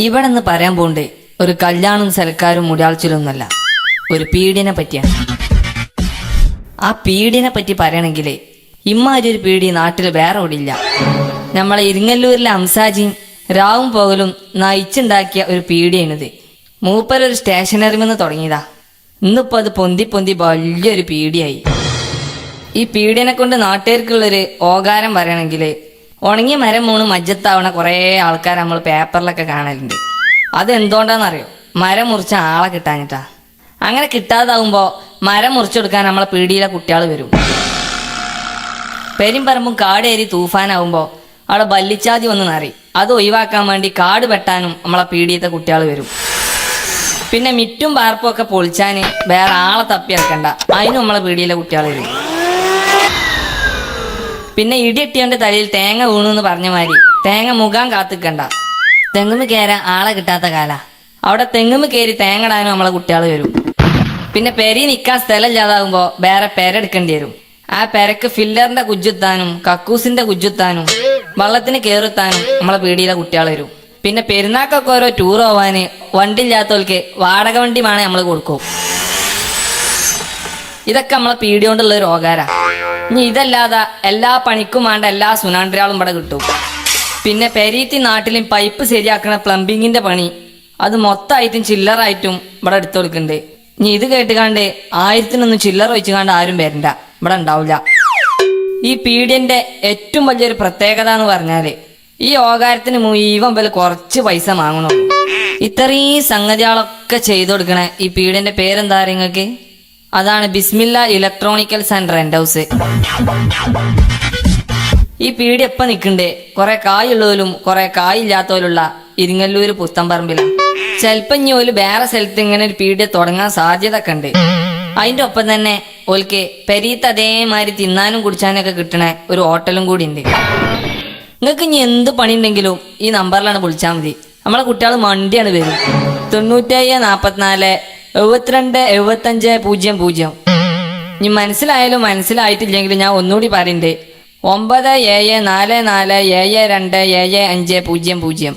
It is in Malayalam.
ഇവിടെ നിന്ന് പറയാൻ പോണ്ടേ ഒരു കല്യാണം സൽക്കാരും മുടിയാൾച്ചിലൊന്നല്ല ഒരു പീഡിനെ പറ്റിയാണ് ആ പീഡിനെ പറ്റി പറയണെങ്കിലേ ഇമ്മാരി ഒരു പീഡി നാട്ടിൽ വേറെ ഓടില്ല നമ്മളെ ഇരിങ്ങല്ലൂരിലെ അംസാജിയും രാവും പകലും നയിച്ചുണ്ടാക്കിയ ഒരു പീഡിയാണിത്. മൂപ്പരൊരു സ്റ്റേഷനറിമെന്ന് തുടങ്ങിയതാ. ഇന്നിപ്പോ അത് പൊന്തി പൊന്തി വലിയൊരു പീഡിയായി. ഈ പീഡിയനെ കൊണ്ട് നാട്ടുകാർക്കുള്ളൊരു ഓകാരം പറയണമെങ്കിൽ ഉണങ്ങിയ മരം മൂന്ന് മജ്ജത്താവണ കുറേ ആൾക്കാർ നമ്മൾ പേപ്പറിലൊക്കെ കാണലുണ്ട്. അത് എന്തുകൊണ്ടാണെന്നറിയോ മരം മുറിച്ച ആളെ കിട്ടാഞ്ഞിട്ടാ. അങ്ങനെ കിട്ടാതാവുമ്പോൾ മരം മുറിച്ചെടുക്കാൻ നമ്മളെ പീടിയിലെ കുട്ടികൾ വരും. പെരുമ്പറമ്പും കാടേരി തൂഫാനാവുമ്പോൾ അവിടെ ബല്ലിച്ചാതി വന്ന് നിറയും. അത് ഒഴിവാക്കാൻ വേണ്ടി കാട് വെട്ടാനും നമ്മളെ പീടിയത്തെ കുട്ടികൾ വരും. പിന്നെ മിറ്റും പാർപ്പും ഒക്കെ പൊളിച്ചാന് വേറെ ആളെ തപ്പി ഇറക്കണ്ട. അതിനും നമ്മളെ പീടിയിലെ കുട്ടികൾ വരും. പിന്നെ ഇടിയെട്ടിയവന്റെ തലയിൽ തേങ്ങ വീണു പറഞ്ഞ മാതിരി. തേങ്ങ മുഖാൻ കാത്തിക്കണ്ട. തെങ്ങുമ്മ കയറാൻ ആളെ കിട്ടാത്ത കാല. അവിടെ തെങ്ങുമ്മ കയറി തേങ്ങ ഇടാനും നമ്മളെ കുട്ടികൾ വരും. പിന്നെ പെരി നിൽക്കാൻ സ്ഥലമില്ലാതാകുമ്പോ വേറെ പെരെടുക്കേണ്ടി വരും. ആ പെരക്ക് ഫില്ലറിന്റെ കുജ്ജുത്താനും കക്കൂസിന്റെ കുജ്ജുത്താനും വള്ളത്തിന് കേറുത്താനും നമ്മളെ പീടിയിലെ കുട്ടികൾ വരും. പിന്നെ പെരുന്നാക്കൊക്കെ ഓരോ ടൂർ പോവാന് വണ്ടി ഇല്ലാത്തവർക്ക് വാടക വണ്ടി വേണേ നമ്മൾ കൊടുക്കും. ഇതൊക്കെ നമ്മളെ പീടിയോണ്ടുള്ള ഒരു രോഗാരാ ഇനി ഇതല്ലാതെ എല്ലാ പണിക്കും വേണ്ട എല്ലാ സുനാണ്ട്രാളും ഇവിടെ കിട്ടും. പിന്നെ പെരീത്തി നാട്ടിലും പൈപ്പ് ശരിയാക്കണ പ്ലംബിങ്ങിന്റെ പണി. അത് മൊത്തമായിട്ടും ചില്ലറായിട്ടും ഇവിടെ എടുത്തു കൊടുക്കുന്നുണ്ട് ഇനി ഇത് കേട്ടുകാണ്ട് ആയിരത്തിനൊന്നും ചില്ലറ വെച്ച് കാണ്ട് ആരും വരണ്ട. ഇവിടെ ഉണ്ടാവില്ല ഈ പീഡിയന്റെ ഏറ്റവും വലിയൊരു പ്രത്യേകത എന്ന് പറഞ്ഞാൽ ഈ ഓകാരത്തിന് മുഴുവൻ വില കുറച്ച് പൈസ വാങ്ങണുള്ളൂ. ഇത്രയും സംഗതികളൊക്കെ ചെയ്തു കൊടുക്കണേ ഈ പീഡിയന്റെ പേരെന്താ നിങ്ങൾക്ക്? അതാണ് Bismillah electronicals and rent house ഈ പീടി എപ്പ നിക്കണ്ടേ? കുറെ കായുള്ളവരും കുറെ കായില്ലാത്തവരുള്ള ഇരിങ്ങല്ലൂര് പുത്തമ്പറമ്പില ചെലപ്പം ഇനി ഒരു വേറെ സ്ഥലത്ത് ഇങ്ങനെ ഒരു പീടിയ തുടങ്ങാൻ സാധ്യത ഒക്കെ ഉണ്ട് അതിന്റെ ഒപ്പം തന്നെ ഓൽക്ക് പെരീത്ത് അതേമാതിരി തിന്നാനും കുടിച്ചാനൊക്കെ കിട്ടണ ഒരു ഹോട്ടലും കൂടി ഉണ്ട് നിങ്ങൾക്ക് ഇനി എന്ത് പണി ഉണ്ടെങ്കിലും ഈ നമ്പറിലാണ് വിളിച്ചാൽ മതി. നമ്മളെ കുട്ടികൾ മണ്ടിയാണ് വരും. തൊണ്ണൂറ്റേഴ് നാപ്പത്തിനാല് എഴുപത്തിരണ്ട് എഴുപത്തഞ്ച് പൂജ്യം പൂജ്യം. ഇനി മനസ്സിലായാലും മനസ്സിലായിട്ടില്ലെങ്കിലും ഞാൻ ഒന്നുകൂടി പറയണ്ടേ. ഒമ്പത് ഏഴ് നാല് നാല് ഏഴ് രണ്ട് ഏഴ് അഞ്ച് പൂജ്യം പൂജ്യം.